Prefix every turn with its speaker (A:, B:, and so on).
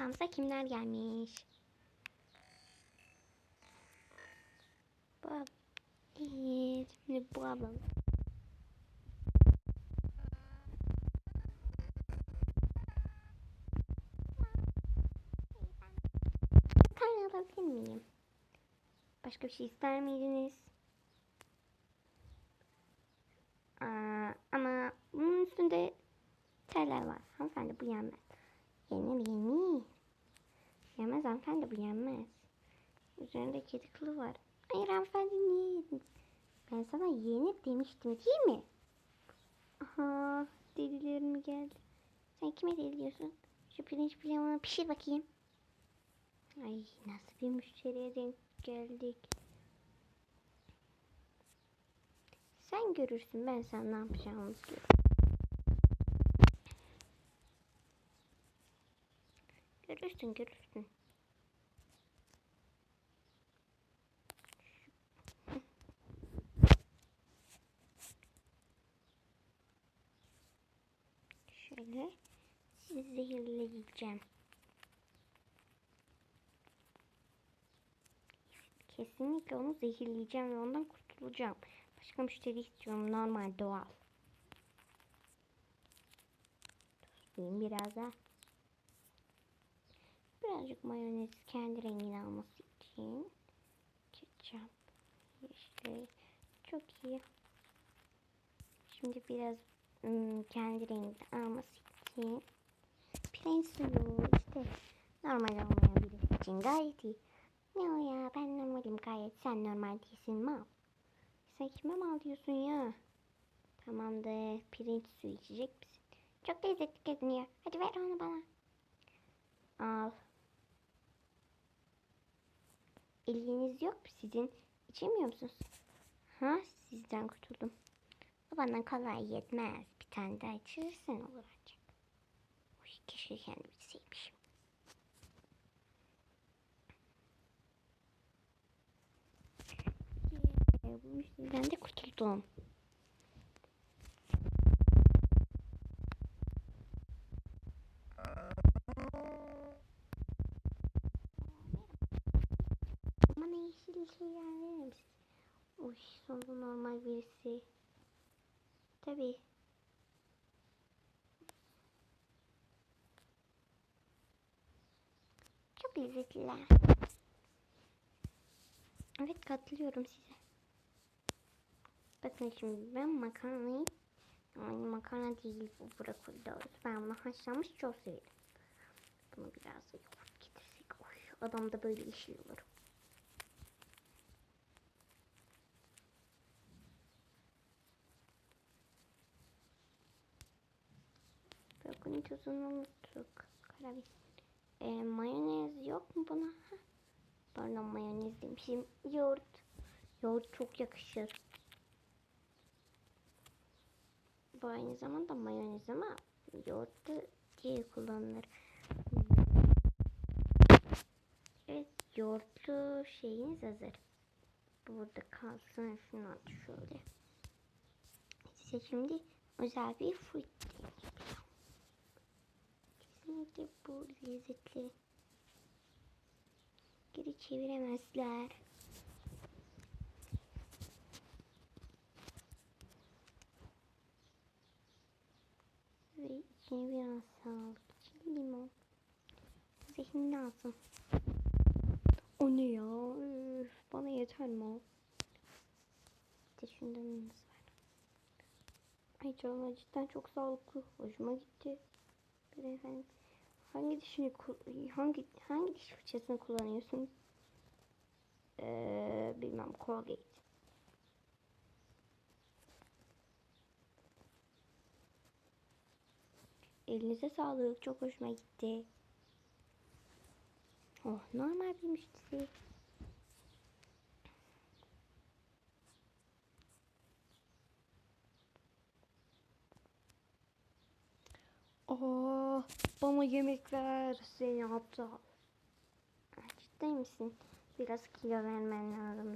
A: Mutfağımıza kimler gelmiş? Bu ab- Evet, şimdi bu ablam. Makarna alabilir miyim? Başka bir şey ister miydiniz? Aa, ama bunun üstünde teller var. Hanımefendi bu yenmez. Yenir yenir. Yemez hanımefendi bu yenmez. Üzerinde kedi kılı var. Hayır hanımefendi niye yedin? Ben sana yenir demiştim değil mi? Aha delilerim geldi. Sen kime deli diyorsun? Şu pirinç pilavını pişir bakayım. Ay nasıl bir müşteriye denk geldik. Sen görürsün ben sana ne yapacağımı biliyorum. Görürsün görürsün. Şöyle zehirleyeceğim. Kesinlikle onu zehirleyeceğim ve ondan kurtulacağım. Başka müşteri istiyorum normal doğal. Tuzlayayım biraz daha. Birazcık mayonez kendi rengini alması için. Ketçap. Yeşil. Çok iyi. Şimdi biraz ım, kendi rengini alması için. Pirinç suyu işte normal olmayan biri için gayet iyi. Ne o ya ben normalim gayet sen normal değilsin mal. Sen kime mal diyorsun ya? Tamamdır pirinç suyu içecek misin? Çok lezzetli görünüyor. Hadi ver onu bana. Al. Eliniz yok mu sizin? İçemiyor musunuz? Ha sizden kurtuldum. Bu bana kolay yetmez. Bir tane daha içirirsen olur ancak. Uy, keşke kendim içseymişim. Yeah, bu müşteriden de kurtuldum. Şeyler verir misin? Uy sonunda normal birisi. Tabii. Çok lezzetliler. Evet katılıyorum size. Bakın şimdi ben makarnayı yani makarna değil bu brokoli. Ben bunu haşlanmış çok severim. Bunu biraz da yoğurt getirsek. Oy, adam da böyle yeşil. Brokoli tuzunu unuttuk. Karabiber. E, mayonez yok mu buna? Heh. Pardon mayonez demişim. Yoğurt. Yoğurt çok yakışır. Bu aynı zamanda mayonez ama yoğurt da diye kullanılır. Evet yoğurtlu şeyiniz hazır. Bu burada kalsın şunu şöyle. Size şimdi özel bir fruit yapacağım. Kesinlikle bu lezzetli. Geri çeviremezler. Ve içine biraz sağlık için limon. Zehrin lazım. O ne ya? Üf, bana yeter mi o? İşte var. Ay canım cidden çok sağlıklı. Hoşuma gitti. Bir efendim hangi dişini hangi hangi diş fırçasını kullanıyorsun? Ee, bilmem Colgate. Elinize sağlık. Çok hoşuma gitti. Oh normal bir müşteri. Oh bana yemek ver seni aptal. Ah, Ciddi misin? Biraz kilo vermen lazım